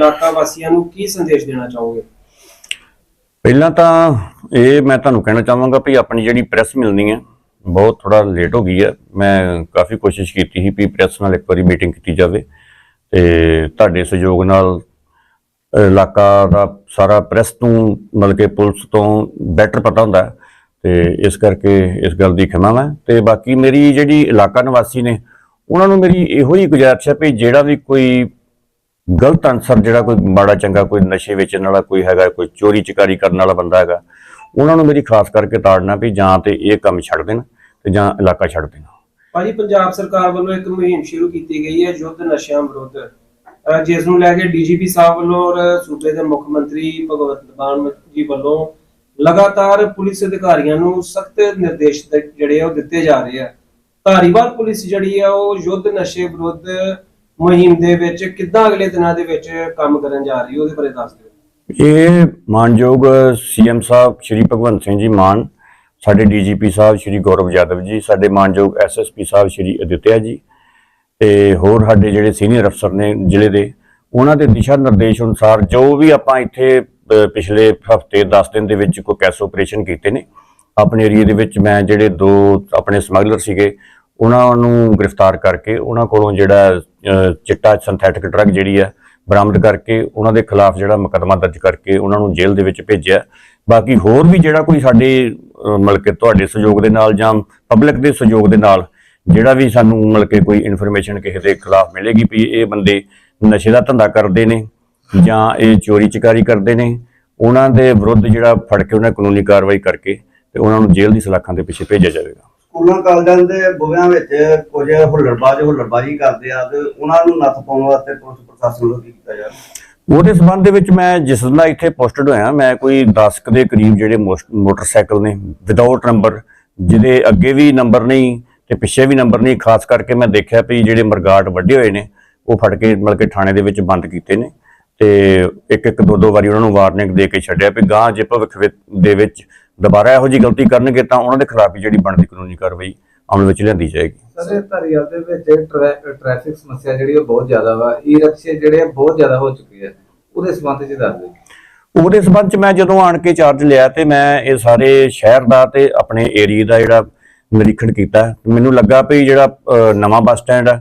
ਇਲਾਕਾ ਵਾਸੀਆਂ ਨੂੰ ਕੀ ਸੰਦੇਸ਼ ਦੇਣਾ ਚਾਹੋਗੇ? ਪਹਿਲਾਂ ਤਾਂ ਇਹ ਮੈਂ ਤੁਹਾਨੂੰ ਕਹਿਣਾ ਚਾਹਾਂਗਾ ਵੀ ਆਪਣੀ ਜਿਹੜੀ ਪ੍ਰੈਸ ਮਿਲਣੀ ਹੈ, ਬਹੁਤ ਥੋੜਾ ਲੇਟ ਹੋ ਗਈ ਹੈ। ਮੈਂ ਕਾਫੀ ਕੋਸ਼ਿਸ਼ ਕੀਤੀ ਸੀ ਵੀ ਪ੍ਰੈਸ ਨਾਲ ਇੱਕ ਵਾਰੀ ਮੀਟਿੰਗ ਕੀਤੀ ਜਾਵੇ ਤੇ ਤੁਹਾਡੇ ਸਹਿਯੋਗ ਨਾਲ ਇਲਾਕਾ ਦਾ ਸਾਰਾ ਪ੍ਰੈਸ ਤੋਂ, ਮਤਲਬ ਕਿ ਪੁਲਿਸ ਤੋਂ ਬੈਟਰ ਪਤਾ ਹੁੰਦਾ ਹੈ ਤੇ ਇਸ ਕਰਕੇ ਇਸ ਗੱਲ ਦੀ ਖਿਮਾ ਮੈਂ। ਤੇ ਬਾਕੀ ਮੇਰੀ ਜਿਹੜੀ ਇਲਾਕਾ ਨਿਵਾਸੀ ਨੇ, ਉਹਨਾਂ ਨੂੰ ਮੇਰੀ ਇਹੋ ਹੀ ਗੁਜ਼ਾਰਿਸ਼ ਹੈ ਵੀ ਜਿਹੜਾ ਵੀ ਕੋਈ ਗਲਤ ਅਨਸਰ ਜਿਹੜਾ ਕੋਈ ਮਾੜਾ ਚੰਗਾ ਕੋਈ ਨਸ਼ੇ ਵੇਚਣ ਵਾਲਾ ਕੋਈ ਹੈਗਾ, ਕੋਈ ਚੋਰੀ ਚਕਾਰੀ ਕਰਨ ਵਾਲਾ ਬੰਦਾ ਹੈਗਾ, ਉਹਨਾਂ ਨੂੰ ਮੇਰੀ ਖਾਸ ਕਰਕੇ ਤਾੜਨਾ ਵੀ ਜਾਂ ਤੇ ਇਹ ਕੰਮ ਛੱਡ ਦੇਣ ਤੇ ਜਾਂ ਇਲਾਕਾ ਛੱਡ ਦੇਣ। ਭਾਜੀ, ਪੰਜਾਬ ਸਰਕਾਰ ਵੱਲੋਂ ਇੱਕ ਮੁਹਿੰਮ ਸ਼ੁਰੂ ਕੀਤੀ ਗਈ ਹੈ ਯੁੱਧ ਨਸ਼ਿਆਂ ਵਿਰੁੱਧ। ਜਿਸ ਨੂੰ ਲੈ ਕੇ ਡੀਜੀਪੀ ਸਾਹਿਬ ਵੱਲੋਂ ਔਰ ਸੂਬੇ ਦੇ ਮੁੱਖ ਮੰਤਰੀ ਭਗਵੰਤ ਮਾਨ ਜੀ ਵੱਲੋਂ ਲਗਾਤਾਰ ਪੁਲਿਸ ਅਧਿਕਾਰੀਆਂ ਨੂੰ ਸਖਤ ਨਿਰਦੇਸ਼ ਜਿਹੜੇ ਉਹ ਦਿੱਤੇ ਜਾ ਰਹੇ ਆ। ਧਾਰੀਵਾਲ ਪੁਲਿਸ ਜਿਹੜੀ ਆ ਉਹ ਯੁੱਧ ਨਸ਼ੇ ਵਿਰੁੱਧ ਮੁਹਿੰਮ ਦੇ ਵਿੱਚ ਕਿੱਦਾਂ ਅਗਲੇ ਦਿਨਾਂ ਦੇ ਵਿੱਚ ਕੰਮ ਕਰਨ ਜਾ ਰਹੀ ਹੈ, ਉਹਦੇ ਬਾਰੇ ਦੱਸ ਦਿਓ। ਇਹ ਮਾਨਯੋਗ ਸੀਐਮ ਸਾਹਿਬ ਸ਼੍ਰੀ ਭਗਵੰਤ ਸਿੰਘ ਜੀ ਮਾਨ, ਸਾਡੇ ਡੀਜੀਪੀ ਸਾਹਿਬ ਸ਼੍ਰੀ ਗੌਰਵ ਯਾਦਵ ਜੀ, ਸਾਡੇ ਮਾਨਯੋਗ ਐਸਐਸਪੀ ਸਾਹਿਬ ਸ਼੍ਰੀ ਅਦਿੱਤਿਆ ਜੀ ਤੇ ਹੋਰ ਸਾਡੇ ਜਿਹੜੇ ਸੀਨੀਅਰ ਅਫਸਰ ਨੇ ਜ਼ਿਲ੍ਹੇ ਦੇ, ਉਹਨਾਂ ਦੇ ਦਿਸ਼ਾ ਨਿਰਦੇਸ਼ ਅਨੁਸਾਰ ਜੋ ਵੀ ਆਪਾਂ ਇੱਥੇ ਪਿਛਲੇ ਹਫ਼ਤੇ 10 ਦਿਨ ਦੇ ਵਿੱਚ ਕੋਈ ਕੈਸ ਆਪਰੇਸ਼ਨ ਕੀਤੇ ਨੇ, ਆਪਣੇ ਏਰੀਆ ਦੇ ਵਿੱਚ ਮੈਂ ਜਿਹੜੇ ਦੋ ਆਪਣੇ ਸਮਗਲਰ ਸੀਗੇ ਉਹਨਾਂ ਨੂੰ ਗ੍ਰਿਫਤਾਰ ਕਰਕੇ ਉਹਨਾਂ ਕੋਲੋਂ ਜਿਹੜਾ ਚਿੱਟਾ ਸਿੰਥੈਟਿਕ ਡਰੱਗ ਜਿਹੜੀ ਹੈ ਬਰਾਮਦ ਕਰਕੇ ਉਹਨਾਂ ਦੇ ਖਿਲਾਫ ਜਿਹੜਾ ਮੁਕੱਦਮਾ ਦਰਜ ਕਰਕੇ ਉਹਨਾਂ ਨੂੰ ਜੇਲ੍ਹ ਦੇ ਵਿੱਚ ਭੇਜਿਆ। ਬਾਕੀ ਹੋਰ ਵੀ ਜਿਹੜਾ ਕੋਈ ਸਾਡੇ ਅ, ਮਤਲਬ ਕਿ ਤੁਹਾਡੇ ਸਹਿਯੋਗ ਦੇ ਨਾਲ ਜਾਂ ਪਬਲਿਕ ਦੇ ਸਹਿਯੋਗ ਦੇ ਨਾਲ ਜਿਹੜਾ ਵੀ ਸਾਨੂੰ ਮਤਲਬ ਕਿ ਕੋਈ ਇਨਫੋਰਮੇਸ਼ਨ ਕਿਸੇ ਦੇ ਖਿਲਾਫ ਮਿਲੇਗੀ ਵੀ ਇਹ ਬੰਦੇ ਨਸ਼ੇ ਦਾ ਧੰਦਾ ਕਰਦੇ ਨੇ ਜਾਂ ਇਹ ਚੋਰੀ ਚਕਾਰੀ ਕਰਦੇ ਨੇ ਉਹਨਾਂ ਦੇ ਵਿਰੁੱਧ ਜਿਹੜਾ ਫੜ ਕੇ ਉਹਨਾਂ ਕਾਨੂੰਨੀ ਕਾਰਵਾਈ ਕਰਕੇ ਤੇ ਉਹਨਾਂ ਨੂੰ ਜੇਲ੍ਹ ਦੀ ਸਲਾਖਾਂ ਦੇ ਪਿੱਛੇ ਭੇਜਿਆ ਜਾਵੇਗਾ। ਸਕੂਲਾਂ, ਕਾਲਜਾਂ ਦੇ ਬੁਵਿਆਂ ਵਿੱਚ ਕੁਝ ਹੁੱਲੜਬਾਜ਼, ਹੁੱਲੜਬਾਜ਼ੀ ਕਰਦੇ ਆ ਤੇ ਉਹਨਾਂ ਨੂੰ ਨੱਥ ਪਾਉਣ ਵਾਸਤੇ ਪੁਲਿਸ ਪ੍ਰਸ਼ਾਸਨ ਵੱਲੋਂ ਕੀ ਕੀਤਾ ਜਾ ਰਿਹਾ? ਉਹਦੇ ਸਬੰਧ ਦੇ ਵਿੱਚ ਮੈਂ ਜਿਸ ਦਿਨ ਇੱਥੇ ਪੋਸਟਡ ਹੋਇਆ, ਮੈਂ ਕੋਈ 10 ਦੇ ਕਰੀਬ ਜਿਹੜੇ ਮੋਟਰਸਾਈਕਲ ਨੇ ਵਿਦਆਊਟ ਨੰਬਰ ਜਿਹਦੇ ਅੱਗੇ ਵੀ ਨੰਬਰ ਨਹੀਂ ਤੇ ਪਿੱਛੇ ਵੀ ਨੰਬਰ ਨਹੀਂ, ਖਾਸ ਕਰਕੇ ਮੈਂ ਦੇਖਿਆ ਵੀ ਜਿਹੜੇ ਮਰਗਾਟ ਵੱਡੇ ਹੋਏ ਨੇ, ਉਹ ਫੜ ਕੇ ਮਤਲਬ ਕੇ ਥਾਣੇ ਦੇ ਵਿੱਚ ਬੰਦ ਕੀਤੇ ਨੇ ਤੇ ਇੱਕ ਇੱਕ ਦੋ ਦੋ ਵਾਰੀ ਉਹਨਾਂ ਨੂੰ ਵਾਰਨਿੰਗ ਦੇ ਕੇ ਛੱਡਿਆ ਵੀ ਗਾਂ ਜੇ ਭਵਿੱਖ ਦੇ ਵਿੱਚ ਦੁਬਾਰਾ ਇਹੋ ਜਿਹੀ ਗਲਤੀ ਕਰਨਗੇ ਤਾਂ ਉਹਨਾਂ ਦੇ ਖਿਲਾਫ ਜਿਹੜੀ ਬਣਦੀ ਕਾਨੂੰਨੀ ਕਾਰਵਾਈ ਅਮਲ ਵਿੱਚ ਲਿਆਂਦੀ ਜਾਏਗੀ। ਸਰ ਧਾਰੀਵਾਲ ਦੇ ਵਿੱਚ ਟ੍ਰੈ- ਟ੍ਰੈਫਿਕ ਸਮੱਸਿਆ ਜਿਹੜੀ ਉਹ ਬਹੁਤ ਜ਼ਿਆਦਾ ਵਾ। ਈ ਰਕਸ਼ੇ ਜਿਹੜੇ ਆ ਬਹੁਤ ਜ਼ਿਆਦਾ ਹੋ ਚੁੱਕੇ ਆ। ਉਹਦੇ ਸੰਬੰਧ ਚ ਦੱਸ ਦਿਓ। ਉਹਦੇ ਸਬੰਧ ਚ ਮੈਂ ਜਦੋਂ ਆਣ ਕੇ ਚਾਰਜ ਲਿਆ ਤੇ ਮੈਂ ਇਹ ਸਾਰੇ ਸ਼ਹਿਰ ਦਾ ਤੇ ਆਪਣੇ ਏਰੀਆ ਦਾ ਜਿਹੜਾ ਨਿਰੀਖਣ ਕੀਤਾ। ਮੈਨੂੰ ਲੱਗਾ ਵੀ ਜਿਹੜਾ ਨਵਾਂ ਬੱਸ ਸਟੈਂਡ ਹੈ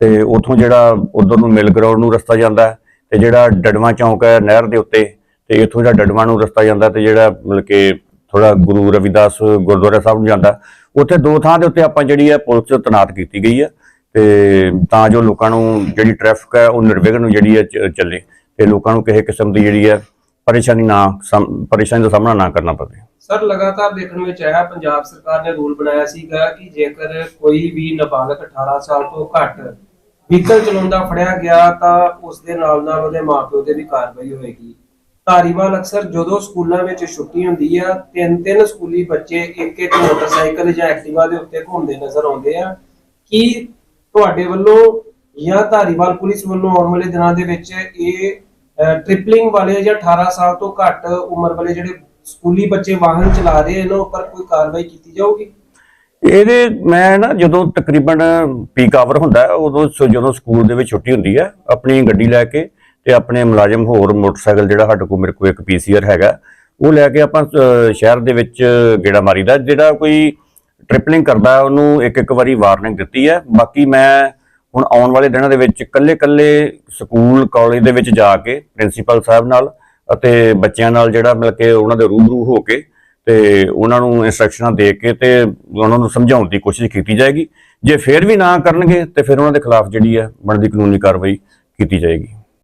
ਤੇ ਉਥੋਂ ਜਿਹੜਾ ਉਧਰ ਨੂੰ ਮਿਲ ਗਰਾਊਂਡ ਨੂੰ ਰਸਤਾ ਜਾਂਦਾ ਤੇ ਜਿਹੜਾ ਡੜਵਾ ਚੌਂਕ ਹੈ ਨਹਿਰ ਦੇ ਉੱਤੇ ਤੇ ਇਥੋਂ ਜਿਹੜਾ ਡੜਵਾ ਨੂੰ ਰਸਤਾ ਜਾਂਦਾ ਤੇ ਜਿਹੜਾ ਮਤਲਬ ਕਿ ਥੋੜਾ ਗੁਰੂ ਰਵਿਦਾਸ ਗੁਰਦੁਆਰਾ ਸਾਹਿਬ ਨੂੰ ਜਾਂਦਾ। ਉੱਥੇ ਦੋ ਥਾਂ ਦੇ ਉੱਤੇ ਆਪਾਂ ਜਿਹੜੀ ਹੈ ਪੁਲਿਸ ਤਨਾਤ ਕੀਤੀ ਗਈ ਹੈ ਤੇ ਤਾਂ ਜੋ ਲੋਕਾਂ ਨੂੰ ਜਿਹੜੀ ਟ੍ਰੈਫਿਕ ਹੈ ਉਹ ਨਿਰਵਿਘਨ ਜਿਹੜੀ ਹੈ ਚੱਲੇ ਤੇ ਲੋਕਾਂ ਨੂੰ ਕਿਸੇ ਕਿਸਮ ਦੀ ਜਿਹੜੀ ਹੈ ਪਰੇਸ਼ਾਨੀ ਨਾ ਪਰੇਸ਼ਾਨੀ ਦਾ ਸਾਹਮਣਾ ਨਾ ਕਰਨਾ ਪਵੇ। ਸਰ, ਲਗਾਤਾਰ ਦੇਖਣ ਵਿੱਚ ਆਇਆ, ਪੰਜਾਬ ਸਰਕਾਰ ਨੇ ਰੂਲ ਬਣਾਇਆ ਸੀਗਾ ਕਿ ਜੇਕਰ ਕੋਈ ਵੀ ਨਾਬਾਲਗ 18 ਸਾਲ ਤੋਂ ਘੱਟ ਵਹੀਕਲ ਚਲਾਉਂਦਾ ਫੜਿਆ ਗਿਆ ਤਾਂ ਉਸ ਦੇ ਨਾਲ ਨਾਲ ਉਹਦੇ ਮਾਪਿਓ ਤੇ ਵੀ ਕਾਰਵਾਈ ਹੋਏਗੀ। ਧਾਰੀਵਾਲ ਅਕਸਰ ਜਦੋਂ ਸਕੂਲਾਂ ਵਿੱਚ ਛੁੱਟੀ ਹੁੰਦੀ ਆ ਤਿੰਨ ਤਿੰਨ ਸਕੂਲੀ ਬੱਚੇ ਇੱਕ ਇੱਕ ਮੋਟਰਸਾਈਕਲ ਜਾਂ ਐਕਟਿਵਾ ਦੇ ਉੱਤੇ ਘੁੰਮਦੇ ਨਜ਼ਰ ਆਉਂਦੇ ਆ। ਕੀ ਤੁਹਾਡੇ ਵੱਲੋਂ ਜਾਂ ਧਾਰੀਵਾਲ ਪੁਲਿਸ ਵੱਲੋਂ ਆਉਣ ਵਾਲੇ ਦਿਨਾਂ ਦੇ ਵਿੱਚ ਇਹ ਟ੍ਰਿਪਲਿੰਗ ਵਾਲੇ ਜਾਂ 18 ਸਾਲ ਤੋਂ ਘੱਟ ਉਮਰ ਵਾਲੇ ਜਿਹੜੇ ਸਕੂਲੀ ਬੱਚੇ ਵਾਹਨ ਚਲਾ ਰਹੇ ਇਹਨਾਂ ਉੱਪਰ ਕੋਈ ਕਾਰਵਾਈ ਕੀਤੀ ਜਾਊਗੀ? ਇਹਦੇ ਮੈਂ ਨਾ ਜਦੋਂ ਤਕਰੀਬਨ ਪੀਕ ਆਵਰ ਹੁੰਦਾ, ਉਦੋਂ ਜਦੋਂ ਸਕੂਲ ਦੇ ਵਿੱਚ ਛੁੱਟੀ ਹੁੰਦੀ ਹੈ ਆਪਣੀ ਗੱਡੀ ਲੈ ਕੇ ਤੇ ਆਪਣੇ ਮੁਲਾਜ਼ਮ ਹੋਰ ਮੋਟਰਸਾਈਕਲ ਜਿਹੜਾ ਸਾਡੇ ਕੋਲ ਮੇਰੇ ਕੋਲ ਇੱਕ ਪੀਸੀਆਰ ਹੈਗਾ ਉਹ ਲੈ ਕੇ ਆਪਾਂ ਅ, ਸ਼ਹਿਰ ਦੇ ਵਿੱਚ ਗੇੜਾ ਮਾਰੀਦਾ ਜਿਹੜਾ ਕੋਈ ਟ੍ਰਿਪਲਿੰਗ ਕਰਦਾ ਉਹਨੂੰ ਇੱਕ ਇੱਕ ਵਾਰੀ ਵਾਰਨਿੰਗ ਦਿੱਤੀ ਹੈ। ਬਾਕੀ ਮੈਂ ਹੁਣ ਆਉਣ ਵਾਲੇ ਦਿਨਾਂ ਦੇ ਵਿੱਚ ਕੱਲੇ-ਕੱਲੇ ਸਕੂਲ ਕਾਲਜ ਦੇ ਵਿੱਚ ਜਾ ਕੇ ਪ੍ਰਿੰਸੀਪਲ ਸਾਹਿਬ ਨਾਲ ਅਤੇ ਬੱਚਿਆਂ ਨਾਲ ਜਿਹੜਾ ਮਿਲ ਕੇ ਉਹਨਾਂ ਦੇ ਰੂਬਰੂ ਹੋ ਕੇ ਤੇ ਉਹਨਾਂ ਨੂੰ ਇਨਸਟਰਕਸ਼ਨਾਂ ਦੇ ਕੇ ਤੇ ਉਹਨਾਂ ਨੂੰ ਸਮਝਾਉਣ ਦੀ ਕੋਸ਼ਿਸ਼ ਕੀਤੀ ਜਾਏਗੀ। ਜੇ ਫਿਰ ਵੀ ਨਾ ਕਰਨਗੇ ਤੇ ਫਿਰ ਉਹਨਾਂ ਦੇ ਖਿਲਾਫ ਜਿਹੜੀ ਹੈ ਬਣਦੀ ਕਾਨੂੰਨੀ ਕਾਰਵਾਈ ਕੀਤੀ ਜਾਏਗੀ।